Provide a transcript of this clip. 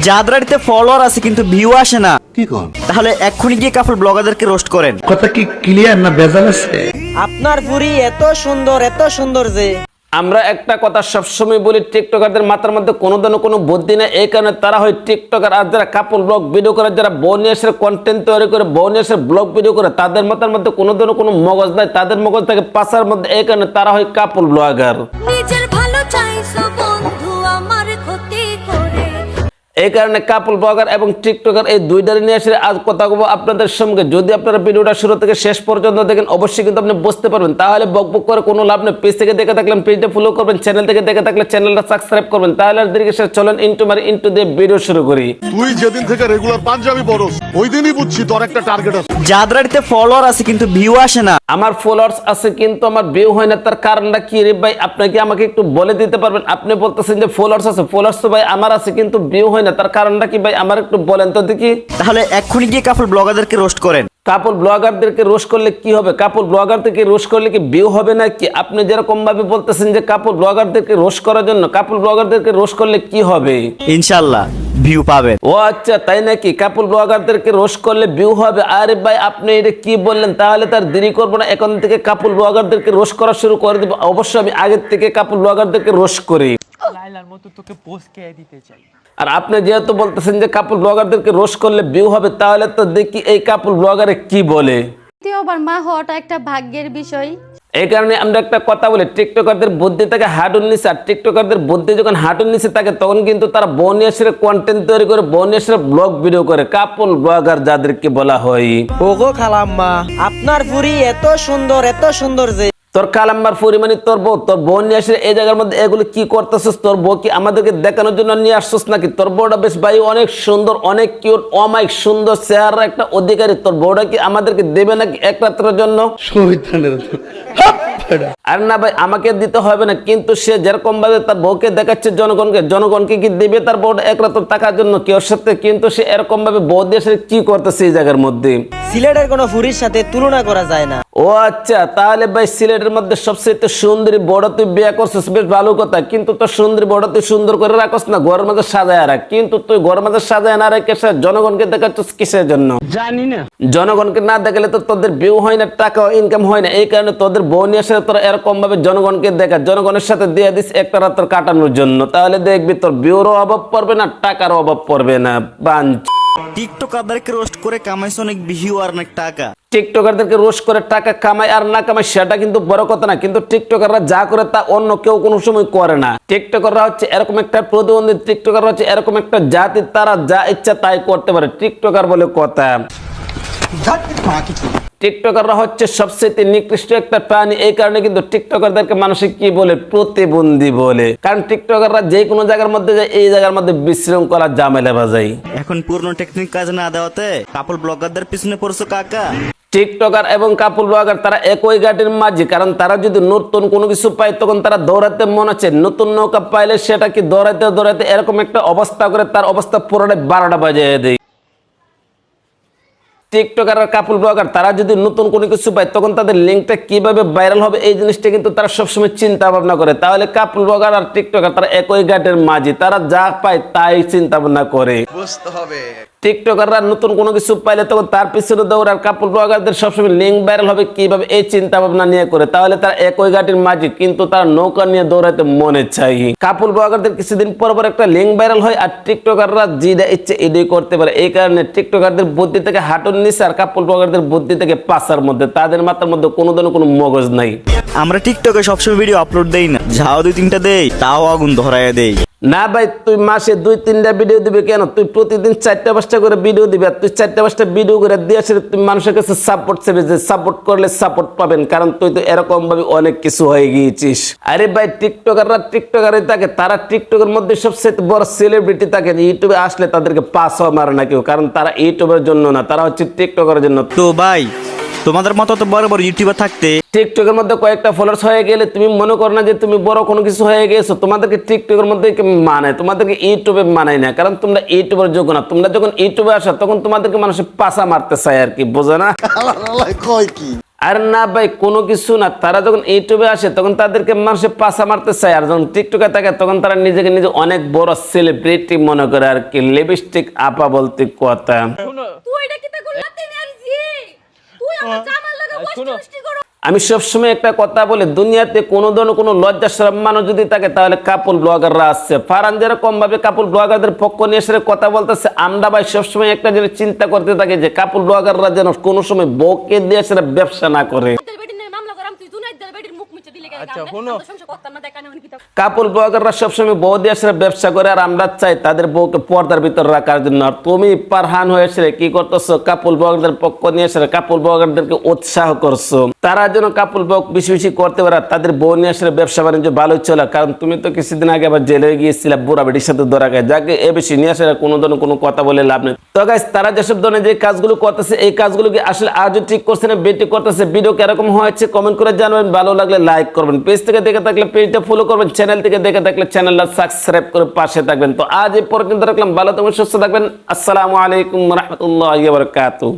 যাদের বাড়িতে ফলোয়ার আছে কিন্তু ভিউ আসে না। কি কর তাহলে এক্ষুনি গিয়ে কাপল ব্লগারদেরকে রোস্ট করেন। কথা কি ক্লিয়ার না ভেজাল আছে? আপনার পুরি এত সুন্দর এত সুন্দর যে। আমরা একটা কথা সবসময় বলি টিকটকারদের মাথার মধ্যে কোনো দিনও কোনো বুদ্ধি নেই। এই কারণে তারা হয় টিকটকার আর যারা কাপল ব্লগ ভিডিও করে যারা বনিয়াসের কন্টেন্ট তৈরি করে বনিয়াসের ব্লগ ভিডিও করে তাদের মাথার মধ্যে কোনো দিনও কোনো মগজ নাই। তাদের মগজ থাকে পাশার মধ্যে এই কারণে তারা হয় কাপল ব্লগার এই কারণে কাপল ব্লগার এবং টিকটকার এই দুইটারে নিয়ে এসে আজ কথা বলব আপনাদের সঙ্গে। যদি আপনারা ভিডিওটা শুরু থেকে শেষ পর্যন্ত দেখেন অবশ্যই কিন্তু আপনি বুঝতে পারবেন। তাহলে বক বক করে কোনো লাভ নেই। পেজ থেকে দেখে থাকলেন পেজটা ফলো করবেন চ্যানেল থেকে দেখে থাকলে চ্যানেলটা সাবস্ক্রাইব করবেন। তাহলে আর দেরিকে শেষ চলেন ইন্টু মারি ইন্টু দিয়ে ভিডিও শুরু করি। তুই যেদিন থেকে রেগুলার পাঞ্জাবি পরস ওই দিনই বুঝছি তোর একটা টার্গেট আছে। যাদের বাড়িতে ফলোয়ার আছে কিন্তু ভিউ আসে না। আমার ফলোয়ার্স আছে কিন্তু আমার ভিউ হয় না তার কারণটা কি রে ভাই? আপনি কি আমাকে একটু বলে দিতে পারবেন? আপনি বলতেছেন যে ফলোয়ার্স আছে। ফলোয়ার্স তো ভাই আমার আছে কিন্তু ভিউ হয় না তার কারণটা কি ভাই? আমার একটু বলেন তো দেখি। তাহলে এক্ষুনি গিয়ে কাপল ব্লগারদেরকে রোস্ট করেন। কাপল ব্লগারদেরকে রোশ করলে কি হবে? কাপল ব্লগারদেরকে রোশ করলে কি ভিউ হবে না কি আপনি যেরকম ভাবে বলতেছেন যে কাপল ব্লগারদেরকে রোশ করার জন্য কাপল ব্লগারদেরকে রোশ করলে কি হবে? ইনশাল্লাহ ভিউ পাবেন। ও আচ্ছা তাই নাকি? কাপল ব্লগারদেরকে রোশ করলে ভিউ হবে? আরে ভাই আপনি এটা কি বললেন? তাহলে তার দেরি করব না এখন থেকে কাপল ব্লগারদেরকে রোশ করা শুরু করে দেবো। অবশ্যই আমি আগের থেকে কাপল ব্লগারদেরকে রোশ করি। লাইলার মতো তোকে পোস্ট খেয়ে দিতে চাই। আর আপনি যেহেতু বলতেছেন যে কাপল ব্লগারদেরকে রোশ করলে ভিউ হবে তাহলে তো দেখি এই কাপল ব্লগারে কি বলে? দ্বিতীয়বার মা হওয়াটা একটা ভাগ্যের বিষয়। এই কারণে আমরা একটা কথা বলি টিকটকারদের বুদ্ধি থাকে হাঁটুর নিচে আর টিকটকারদের বুদ্ধি যখন হাঁটুর নিচে থাকে তখন কিন্তু তারা বনিয়াসের কন্টেন্ট তৈরি করে বনিয়াসের ব্লগ ভিডিও করে। কাপল ব্লগার যাদেরকে বলা হয়। ওগো খালাম্মা আপনার পুরি এত সুন্দর এত সুন্দর যে তোর কালাম্বার পরিমাণে তোর বউ তোর বউ নিয়ে আসলে এই জায়গার মধ্যে এগুলো কি করতেছিস? তোর বউ কি আমাদেরকে দেখানোর জন্য নিয়ে আসছিস নাকি? তোর বউটা বেশ ভাই অনেক সুন্দর, অনেক কিউট অমাইক সুন্দর চেহারা একটা অধিকারী। তোর বউটা কি আমাদেরকে দেবে নাকি এক রাত্রের জন্য? আর না ভাই আমাকে দিতে হবে না কিন্তু সে যেরকম ভাবে তার বউকে দেখাচ্ছে জনগণকে জনগণকে কি দেবে তার বউটা এক রাত টাকার জন্য কেউ সাথে? কিন্তু সে এরকম ভাবে বউ দিয়ে সে কি করতেছে এই জায়গার মধ্যে? সিলেটের কোনো ফুরির সাথে তুলনা করা যায় না। ও আচ্ছা তাহলে ভাই সিলেটের মধ্যে সবচেয়ে সুন্দরী বড় তুই বিয়ে করছিস বেশ ভালো কথা। কিন্তু তোর সুন্দরী বড় তুই সুন্দর করে রাখস না ঘরের মাঝে সাজায় রাখ। কিন্তু তুই ঘরের মাঝে সাজায় না রেখে জনগণকে দেখাচ্ছিস কিসের জন্য? জানি না। জনগণকে না দেখালে তো তোদের ভিউ হয় না টাকা ইনকাম হয় না এই কারণে তোদের বউ নিয়ে আসে তোরা এরকম ভাবে জনগণকে দেখা জনগণের সাথে দিয়ে দিস একটা রাত তোর কাটানোর জন্য। তাহলে দেখবি তোর ভিউরও অভাব পড়বে না টাকারও অভাব পড়বে না। বাঞ্চ টিকটকারদেরকে রোস্ট করে কামাইছে অনেক ভিউ আর অনেক টাকা। টিকটকারদেরকে রোশ করে টাকা কামায় আর না কামায় সেটা কিন্তু বড় কথা না। কিন্তু টিকটকাররা যা করে তা অন্য কেউ কোনো সময় করে না। টিকটকাররা হচ্ছে এরকম একটা প্রতিবন্ধী টিকটকাররা হচ্ছে এরকম একটা জাতি তারা যা ইচ্ছা তাই করতে পারে। টিকটকার বলে কথা। টিকটকাররা হচ্ছে সবচেয়ে নিকৃষ্ট একটা প্রাণী। এই কারণে কিন্তু টিকটকারদেরকে মানুষে কি বলে? প্রতিবন্ধী বলে। কারণ টিকটকাররা যে কোনো জায়গার মধ্যে যায় এই জায়গার মধ্যে বিশৃঙ্খলা জামেলা বাজায়। এখন পুরনো টেকনিক কাজে না দেওয়াতে কাপল ব্লগারদের পিছনে পড়ছো কাকা। টিকটকার এবং কাপল ব্লগার তারা একই গাড়ির মাঝি। কারণ তারা যদি নতুন কোনো কিছু পায় তখন তারা দৌড়াতে মনে হচ্ছে নতুন নৌকা পাইলে সেটা কি দৌড়াতে দৌড়াতে এরকম একটা অবস্থা করে তার অবস্থা পুরোটাই বারোটা বাজিয়ে দেয়। টিকটকার আর কাপল ব্লগার তারা যদি নতুন কোনো কিছু পায়, তখন তাদের লিঙ্কটা কীভাবে ভাইরাল হবে এই জিনিসটা কিন্তু তারা সবসময় চিন্তা ভাবনা করে। তাহলে কাপল ব্লগার আর টিকটকার, তারা একই গাটের মাঝি, তারা যা পায় তাই চিন্তা ভাবনা করে। বুঝতে হবে। টিকটকাররা নতুন কোনো কিছু পাইলে তখন তার পিছনে দৌড় আর কাপল ব্লগারদের সবসময় লিঙ্ক ভাইরাল হবে কীভাবে এই চিন্তা ভাবনা নিয়ে করে। তাহলে তারা একই গাটির মাঝি, কিন্তু তারা নৌকা নিয়ে দৌড়াতে মনে চাই কাপল ব্লগারদের কিছুদিন পর পর একটা লিঙ্ক ভাইরাল হয় আর টিকটকাররা যেটা ইচ্ছে এটাই করতে পারে। এই কারণে টিকটকারদের বুদ্ধি থেকে হাঁটুর নিচে আর কাপল ব্লগারদের বুদ্ধি থেকে পাশার মধ্যে, তাদের মাথার মধ্যে কোনো ধরনের কোনো মগজ নাই। আমরা টিকটকে সবসময় ভিডিও আপলোড দেই না। যাও দুই তিনটা দেই, তাও আগুন ধরাইয়া দেই। না ভাই, তুই মাসে দুই, তিনটা ভিডিও দিবে কেন? তুই প্রতিদিন চারটা পাঁচটা করে ভিডিও দিবে আর তুই চারটা পাঁচটা ভিডিও করে দিয়ে আসলে তুই মানুষের কাছে সাপোর্ট চাইবে যে সাপোর্ট করলে সাপোর্ট পাবেন, কারণ তুই তো এরকম ভাবে অনেক কিছু হয়ে গিয়েছিস। আরে ভাই টিকটকাররা টিকটকারই থাকে, তারা টিকটকের মধ্যে সবচেয়ে বড় সেলিব্রিটি থাকে। ইউটিউবে আসলে তাদেরকে পাস হওয়া মারে না কেউ, কারণ তারা ইউটিউবের জন্য না, তারা হচ্ছে টিকটকের জন্য। তো ভাই তোমাদের মতো তো বড় বড় ইউটিউবার থাকতে টিকটকের মধ্যে কয়েকটা ফলোয়ার্স হয়ে গেলে তুমি মনে করো না যে তুমি বড় কোনো কিছু হয়ে গেছো। তোমাদেরকে টিকটকের মধ্যে কে মানায় তোমাদেরকে ইউটিউবে মানায় না। কারণ তোমরা ইউটিউবের যোগ্য না। তোমরা যখন ইউটিউবে আসো তখন তোমাদেরকে মানুষের পাশা মারতে চায় আর কি বোঝে না? কয় কি আর না ভাই কোনো কিছু না। তারা যখন ইউটিউবে আসে তখন তাদেরকে মানুষে পাশা মারতে চায়। আর যখন টিকটকে থাকে তখন তারা নিজেকে নিজে অনেক বড় সেলিব্রিটি মনে করে আর কি। লিপস্টিক আপা বলতে কথা তুই এটা কি তা করলাতে এনার্জি করো। আমি সবসময় একটা কথা বলি দুনিয়াতে কোনো ধরনের কোনো লজ্জা সরম মানুষ যদি থাকে তাহলে কাপল ব্লগাররা আসছে ফারান যেরকম ভাবে কাপল ব্লগারদের পক্ষ নিয়ে এসে কথা বলতেছে আমরা ভাই সবসময় একটা জিনিস চিন্তা করতে থাকে যে কাপল ব্লগাররা যেন কোনো সময় বকে দিয়ে সেটা ব্যবসা না করে। আচ্ছা শুনো কাপল ব্লগাররা সবসময় বউ দিয়ে ব্যবসা করে আর আমরা চাই তাদের বউকে পর্দার ভিতর রাখার জন্য। আর তুমি পারহান হয়েছে কি করতেছো? কাপল ব্লগারদের পক্ষ নিয়ে এসে কাপল ব্লগারদেরকে উৎসাহ করছ। তারা যেন কাপল ব্লগ বেশি বেশি করতে পারে তাদের বউ নিয়ে আসলে ব্যবসা বাণিজ্য ভালোই চলে। কারণ তুমি তো কিছুদিন আগে আবার জেলে গিয়েছিলে, বুড়া বেটির সাথে ধরা গায়ে যাকে এ বেশি নিয়ে আসলে কোনো ধরনের কোনো কথা বলে লাভ নেই। তো গাইস তারা যেসব ধরনের যে কাজগুলো করতেছে, এই কাজগুলো কি আসলে আজও ঠিক করছে না, বেটি করতেছে? ভিডিও কীরকম হয়েছে? কমেন্ট করে জানাবেন। ভালো লাগলে লাইক করবেন। পেজ থেকে দেখে থাকলে পেজটা ফলো করবেন চ্যানেল থেকে দেখে থাকলে চ্যানেলটা সাবস্ক্রাইব করে পাশে থাকবেন। তো আজ এই পর্যন্ত রাখলাম, ভালো থাকবেন, সুস্থ থাকবেন। আসসালামু আলাইকুম রহমতুল্লাহ বারকাতুহ।